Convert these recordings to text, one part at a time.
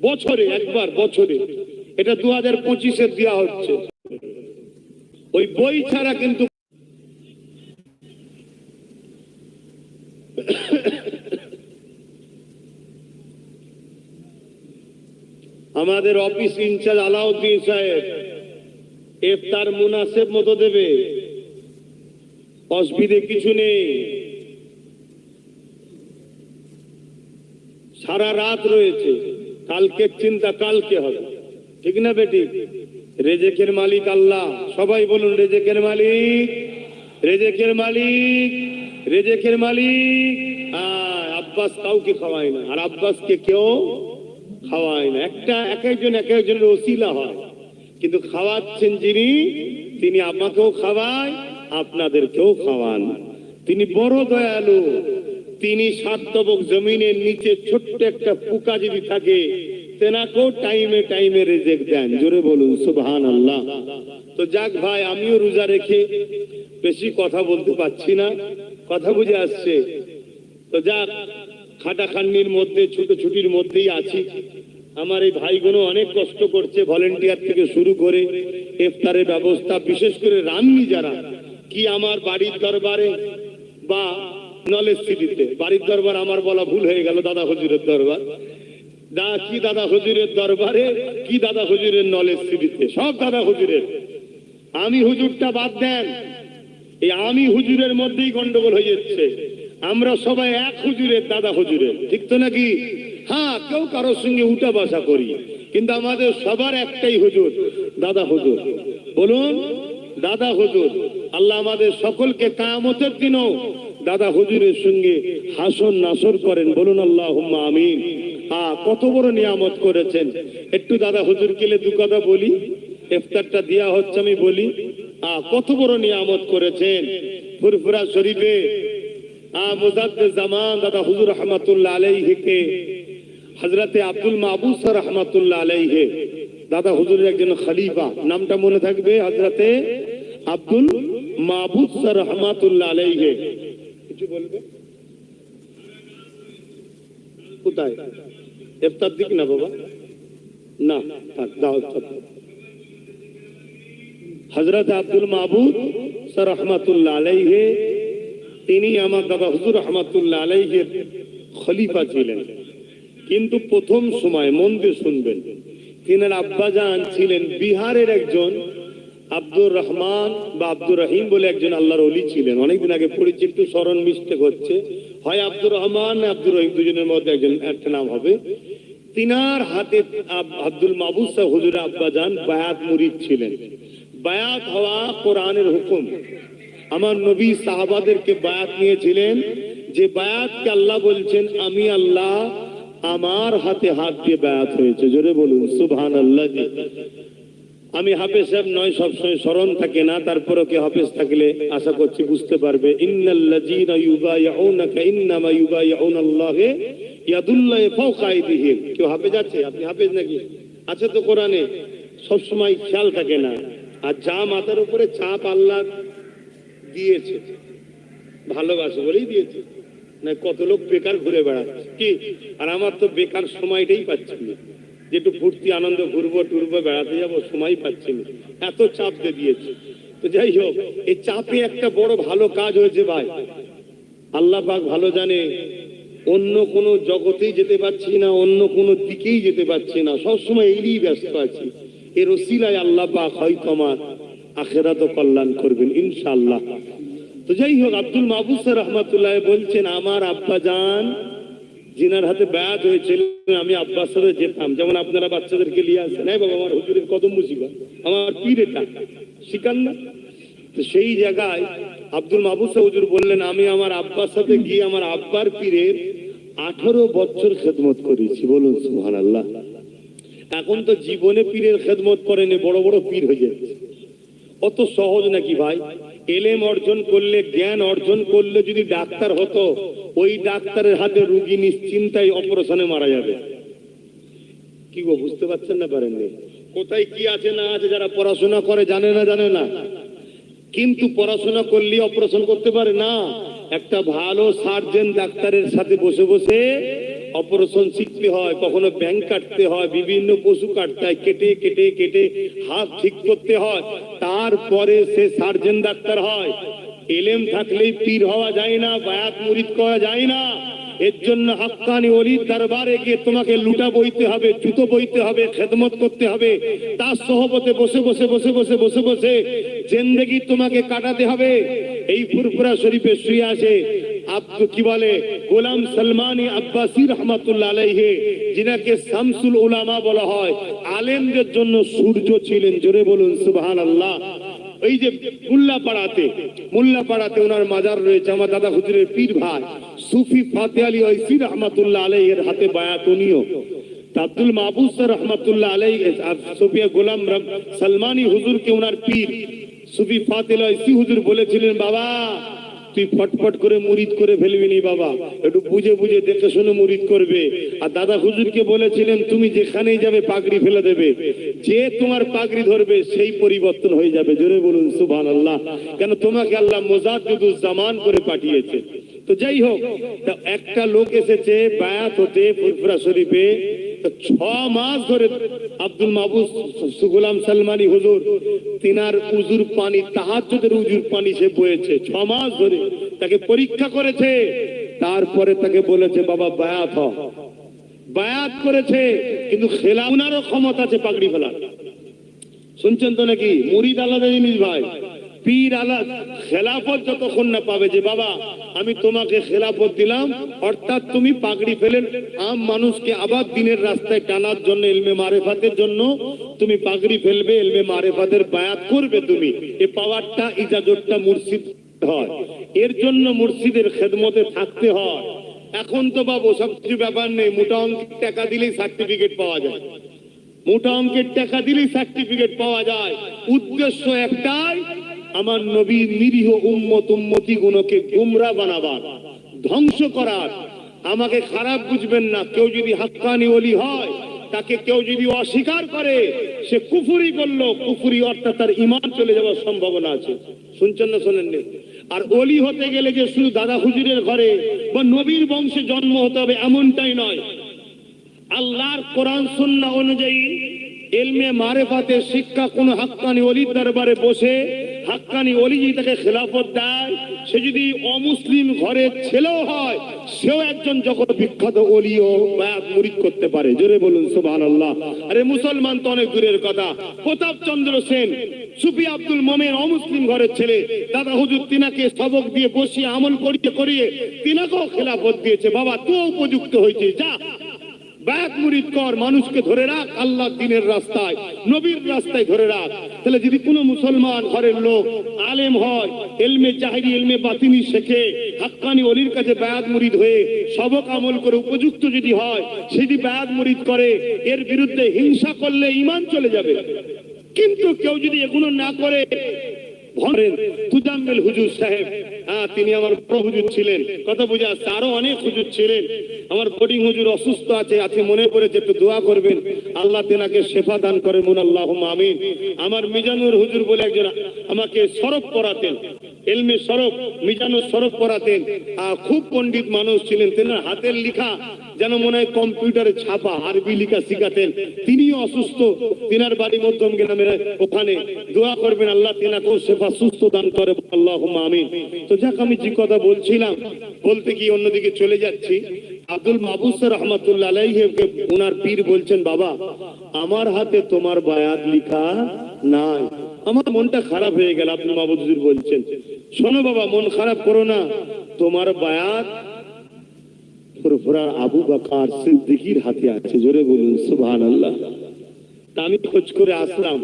বছরে, একবার বছরে। এটা দু হাজার পঁচিশে দেওয়া হচ্ছে। ওই বই ছাড়া কিন্তু আমাদের অফিস ইনচার্জ আলাউদ্দিন সাহেব, এফতার মুনাসেব মতো দেবে। অসুবিধে কিছু নেই। সারা রাত রয়েছে। কালকের চিন্তা কালকে হবে। ঠিক না বেটি? রেজেকের মালিক আল্লাহ। সবাই বলুন, রেজেকের মালিক? রেজেকের মালিক? রেজেকের মালিক? আব্বাস কাউকে খাওয়ায় না। আর আব্বাসকে কেউ খাওয়ায় না। একটা এক একজন, এক একজনের ওসিলা হয়। কিন্তু খাওয়াচ্ছেন যিনি, তিনি আমাকেও খাওয়ায়, আপনাদেরকেও খাওয়ান। তিনি বড় দয়ালু। তিনি সাতবক জমিনের নিচে ছোট্ট একটা পোকা যদি থাকে, তেনাকেও টাইমে টাইমে রেজেক দেন। জোরে বলুন সুবহান আল্লাহ তো যাক ভাই, আমিও রোজা রেখে বেশি কথা বলতে পারছি না, কথা বুঝে আসছে। তো যাক খাটাখান্নির মধ্যে ছোট ছুটির মধ্যেই আছি। আমার এই ভাইগুলো অনেক কষ্ট করছে ভলেন্টিয়ার থেকে শুরু করে ইফতারের ব্যবস্থা, বিশেষ করে রান্নি যারা, কি আমার বাড়ির দরবারে বা নলেজ সিটিতে। বাড়ির দরবার আমার বলা ভুল হয়ে গেল দাদা হুজুরের দরবার। দা, কি দাদা হুজুরের দরবারে, কি দাদা হুজুরের নলেজ সিটিতে? সব দাদা হুজুরের। আমি হুজুরটা বাদ দেন। এই আমি হুজুরের মধ্যেই গন্ডগোল হয়ে যাচ্ছে। আমরা সবাই এক হুজুরের দাদা হুজুরের। ঠিক তো নাকি? হ্যাঁ কেউ কারোর সঙ্গে উঠা বাসা করি। কিন্তু আমাদের সবার একটাই হুজুর, দাদা হুজুর। বলুন, দাদা হুজুর, আল্লাহ আমাদের সকলকে কামতের দিনও দাদা হুজুরের সঙ্গে হাসন নাসর করেন বলুন আল্লাহ আমিন। কত বড় নিয়ামত করেছেন। একটু দাদা হুজুর কেলে দু কথা বলি ইফতারটা দেওয়া হচ্ছে আমি বলি। কত বড় নিয়ামত করেছেন ফুরফুরা শরীফে। আহ, মুজাদ্দে জামান দাদা হুজুর রহমাতুল্লাহ আলাইহিকে হজরতে আব্দুল মাহবুব স্যার রহমাতুল্লাহ আলাইহে। দাদা হুজুরের একজন খলিফা নামটা মনে থাকবে হজরতে আব্দুল স্যার রহমাতুল্লাহ আলাইহে। কিছু বলবে? কোথায়? ইফতার দিক না বাবা? না, থাক, দাও হজরত আব্দুল মাহবুদ স্যার আলাইহে, তিনি আমার হুজুর খলিফা ছিলেন। কিন্তু প্রথম সময় মন দিয়ে শুনবেন, তিনার আব্বাজান ছিলেন বিহারের একজন আব্দুর রহমান বা আব্দুর রহিম বলে একজন আল্লাহর অলি ছিলেন। অনেকদিন আগে পড়েছি একটু স্মরণ মিস্টেক হচ্ছে। হয় আব্দুর রহমান আব্দুর রহিম, দুজনের মধ্যে একজন একটা নাম হবে। তিনার হাতে আব্দুল মাহবুব সাহেব, হুজুর আব্বাজান বায়াত মুরিদ ছিলেন। বায়াত হওয়া কোরআনের হুকুম। আমার নবী সাহাবাদেরকে বায়াত নিয়েছিলেন যে, বায়াতকে আল্লাহ বলছেন, আমি আল্লাহ আমার হাতে হাত দিয়ে বায়াত হয়েছে। জোরে বলুন সুবহান আল্লাহ আমি হাফেজ সাহেব নয়, সবসময় স্মরণ থাকে না তারপরে কে হাফেজ থাকলে আশা করছি বুঝতে পারবে। ইন্নাল্লাযীনা ইউবাইউনাকা, ইন্নামা ইউবাইউনাল্লাহে ইয়াদুল্লাহি ফাওকা আইদিহিম। কেউ হাফেজ আছে? হাফেজ নাকি? আছে তো কোরআনে। সবসময় খেয়াল থাকে না। আর যা মাথার উপরে চাপ আল্লাহ দিয়েছে, ভালোবাসে বলেই দিয়েছে। না, কত লোক বেকার ঘুরে বেড়াচ্ছে। কি? আর আমার তো বেকার সময়টাই পাচ্ছি না। যে একটু ফুর্তি, আনন্দ, ঘুরবো, টুরবো, বেড়াতে যাব, সময় পাচ্ছি না। এত চাপ দিয়ে দিয়েছে। তো যাই হোক, এই চাপে একটা বড় ভালো কাজ হয়েছে ভাই। আল্লাহ পাক ভালো জানে, অন্য কোনো জগতেই যেতে পারছি না, অন্য কোনো দিকেই যেতে পারছি না। সবসময় এই ব্যস্ত আছি। এর ওসিলায় আল্লাহ পাক হয়তো আমার আখেরাত কল্যাণ করবেন, ইনশাআল্লাহ। তো যাই হোক, আব্দুল মাহবুব স্যার রহমতুল্লাহ বলছেন, আমার আব্বা যান জিনার হাতে ব্যাত হয়েছিল, আমি আব্বার সাথে যেতাম। যেমন আপনারা বাচ্চাদেরকে নিয়ে আসেন হ্যাঁ বাবা, আমার হুজুরের কদম মুসিবা আমার পীর এটা। শিকান না? তো সেই জায়গায় আব্দুল সাহেব হুজুর বললেন, আমি আমার আব্বার সাথে গিয়ে আমার আব্বার পীরের আঠারো বছর খেদমত করেছি। বলুন সুহান আল্লাহ এখন তো জীবনে পীরের খেদমত করেনি, বড় বড় পীর হয়ে যাচ্ছে। অত সহজ নাকি ভাই? এলেম অর্জন করলে, জ্ঞান অর্জন করলে যদি ডাক্তার হতো, ওই ডাক্তারের হাতে রুগী নিশ্চিন্তায় অপারেশনে মারা যাবে। কি গো, বুঝতে পারছেন না পারেননি? কোথায় কি আছে না আছে যারা পড়াশোনা করে জানে না জানে না। কিন্তু পড়াশোনা করলে অপারেশন করতে পারে না। একটা ভালো সার্জেন ডাক্তারের সাথে বসে বসে অপারেশন শিখতে হয়, কখনো ব্যাংক কাটতে হয়, বিভিন্ন পশু কাটতে হয়, কেটে কেটে কেটে হাত ঠিক করতে হয়, তারপরে সে সার্জন ডাক্তার হয়। এলেম থাকলেই পীর হওয়া যায় না, বায়াত মুরিদ করা যায় না। এর জন্য হাক্কানি অলির দরবারে গিয়ে তোমাকে লুটা বইতে হবে, জুতো বইতে হবে, খেদমত করতে হবে। তার সহবতে বসে বসে বসে বসে বসে বসে জেন্দেগি তোমাকে কাটাতে হবে। এই ফুরফুরা শরীফে শুয়ে আছে। আব্দু কি বলে গোলাম আব্বাসি আলাইহে যিনাকে শামসুল উলামা বলা হয় আলেমদের জন্য সূর্য ছিলেন, জোরে বলুন সুবহান আল্লাহ এই যে মুল্লা পাড়াতে মুল্লা পাড়াতে ওনার মাজার রয়েছে, আমার দাদা হুজুরের পীর ভাই, সুফি ফাতে আলী ঐসি রহমাতুল্লাহ আলাইহের হাতে বায়াত উনিও তা আব্দুল মাহবুব স্যার আলাই সুফিয়া গোলাম সালমানি হুজুরকে ওনার পীর, সুফি ফাতেল ঐসি হুজুর বলেছিলেন, বাবা তুই ফটফট করে মুরিদ করে ফেলবি নি বাবা। একটু বুঝে বুঝে দেখে শুনে মুরিদ করবে। আর দাদা হুজুরকে বলেছিলেন, তুমি যেখানেই যাবে পাগড়ি ফেলে দেবে। যে তোমার পাগড়ি ধরবে, সেই পরিবর্তন হয়ে যাবে। জোরে বলুন সুবহান আল্লাহ কেন তোমাকে আল্লাহ মোজাদুল জামান করে পাঠিয়েছে। তো যাই হোক একটা লোক এসেছে বায়াত হতে ফুরফুরা শরীফে। ধরে তাকে পরীক্ষা করেছে, তারপরে তাকে বলেছে, বাবা, বায়াত বায়াত করেছে, কিন্তু খেলা উনারও ক্ষমতা আছে পাগড়ি ফেলার। শুনছেন তো নাকি? মুরিদ আলাদা জিনিস ভাই। পীর আলাদা খেলাফত যতক্ষণ না পাবে যে, বাবা, আমি তোমাকে খেলাফত দিলাম, অর্থাৎ তুমি পাগড়ি ফেলেন আম মানুষকে আবার দিনের রাস্তায় টানার জন্য, এলমে মারেফাতের জন্য, তুমি পাগড়ি ফেলবে, এলমে মারেফাতের বায়াত করবে তুমি। এ পাওয়ারটা, ইজাজতটা মুর্শিদ হয়। এর জন্য মুর্শিদের খেদমতে থাকতে হয়। এখন তো বাবু সব কিছু ব্যাপার নেই, মোটা অঙ্কের টাকা দিলেই সার্টিফিকেট পাওয়া যায়। মোটা অঙ্কের টাকা দিলেই সার্টিফিকেট পাওয়া যায়। উদ্দেশ্য একটাই আমার নবী নিরীহ উম্মত উম্মতি গুলোকে গুমরা বানাবার, ধ্বংস করার। আমাকে খারাপ বুঝবেন না, কেউ যদি হাক্কানি ওলি হয়, তাকে কেউ যদি অস্বীকার করে, সে কুফুরি করল। কুফুরি অর্থাৎ তার ইমান চলে যাওয়ার সম্ভাবনা আছে। শুনছেন না, শোনেননি? আর অলি হতে গেলে যে শুধু দাদা হুজুরের ঘরে বা নবীর বংশে জন্ম হতে হবে, এমনটাই নয়। আল্লাহর কোরআন, সুন্নাহ অনুযায়ী এলমে মারেফাতে শিক্ষা কোন হাক্কানি অলির দরবারে বসে হাক্কানি অলি যদি তাকে খেলাফত দেয়, সে যদি অমুসলিম ঘরের ছেলেও হয়, সেও একজন জগৎ বিখ্যাত অলিও বায়াত মুরিদ করতে পারে। জোরে বলুন সুবহান আল্লাহ আরে মুসলমান তো অনেক দূরের কথা। প্রতাপ চন্দ্র সেন, সুফি আব্দুল মোমেন অমুসলিম ঘরের ছেলে, দাদা হুজুর তিনাকে সবক দিয়ে বসিয়ে আমল করিয়ে করিয়ে তিনাকেও খেলাফত দিয়েছে। বাবা তো উপযুক্ত হয়েছে যা। ব্যাগ মুরিদ কর, মানুষকে ধরে রাখ, আল্লাহ দিনের রাস্তায়, নবীর রাস্তায় ধরে রাখ। তাহলে যদি কোনো মুসলমান ঘরের লোক আলেম হয়, এলমে জাহিরি, এলমে বাতিনি শেখে, হাক্কানি অলির কাছে ব্যাগ মুরিদ হয়ে সবক আমল করে উপযুক্ত যদি হয়, সে যদি ব্যাগ মুরিদ করে, এর বিরুদ্ধে হিংসা করলে ইমান চলে যাবে। কিন্তু কেউ যদি এগুলো না করে ভরেন তুজাম্মেল হুজুর সাহেব। হ্যাঁ তিনি আমার বড় হুজুর ছিলেন। কথা বুঝে তারও আরও অনেক হুজুর ছিলেন। আমার বোর্ডিং হুজুর অসুস্থ আছে আছে মনে পড়েছে, একটু দোয়া করবেন। আল্লাহ তেনাকে শেফা দান করে মুন আল্লাহ আমিন। আমার মিজানুর হুজুর বলে একজন আমাকে সরব পড়াতেন এলমে সরব মিজানুর সরব পড়াতেন। আর খুব পণ্ডিত মানুষ ছিলেন। তেনার হাতের লেখা যেন মনে হয় কম্পিউটারে ছাপা, আরবি লেখা শিখাতেন। তিনিও অসুস্থ। তিনার বাড়ি মধ্যম গ্রামের ওখানে। দোয়া করবেন আল্লাহ, তিনাকেও সেবা সুস্থ দান করে। আল্লাহ আমিন। তো যাক, আমি যে কথা বলছিলাম, বলতে গিয়ে অন্যদিকে চলে যাচ্ছি। আব্দুল মাহবুস রহমতুল্লাহ আলাইহিকে ওনার পীর বলছেন, বাবা, আমার হাতে তোমার বায়াত লিখা নাই। আমার মনটা খারাপ হয়ে গেল, আব্দুল মাহবুদ বলছেন। শোনো বাবা, মন খারাপ করো না। তোমার বায়াত ফুরফুরার আবু বাকার সিদ্দিকির হাতে আছে, জোরে বলুন সুবহান আল্লাহ আমি খোঁজ করে আসলাম।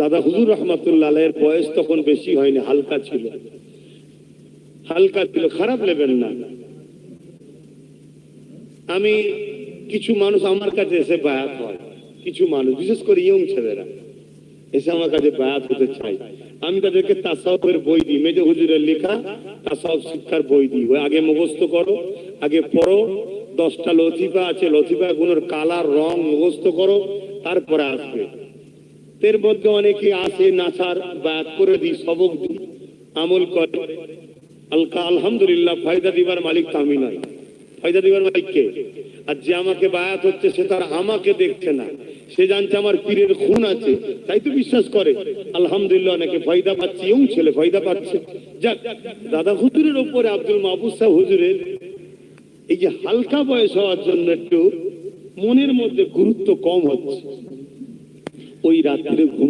দাদা হুজুর রহমতুল্লাহ এর বয়স তখন বেশি হয়নি, হালকা ছিল। হালকা ছিল, খারাপ নেবেন না। আমি কিছু মানুষ আমার কাছে এসে বায়াত হয়, কিছু মানুষ, বিশেষ করে ইয়ং ছেলেরা, এসে আমার কাছে বায়াত হতে চাই আমি তাদেরকে তাসাউফের বই দিই। মেজে হুজুরের লেখা তাসাউফ শিক্ষার বই দিই। ওই আগে মুখস্থ করো, আগে পড়ো, দশটা লথিফা আছে লথিফা গুলোর কালার, রং মুখস্থ করো, তারপরে আসবে। এর মধ্যে অনেকে আসে নাচার বায়াত করে দিই, সবক দিই, আমল করে। আলকা আলহামদুলিল্লাহ, ফায়দা দিবার মালিক তো আমি নয় ফয়দা দিবার মালিককে আর যে আমাকে বায়াত হচ্ছে, সে তার আমাকে দেখছে না। সে জানছে আমার পীরের খুন আছে, তাই তো বিশ্বাস করে। আলহামদুলিল্লাহ অনেকে ফয়দা পাচ্ছে, ইয়ং ছেলে ফয়দা পাচ্ছে। যাক, দাদা হুজুরের ওপরে আব্দুল মাহবুব সাহেব হুজুরের এই যে হালকা বয়স হওয়ার জন্য একটু মনের মধ্যে গুরুত্ব কম হচ্ছে। ওই রাত্রে ঘুমিয়ে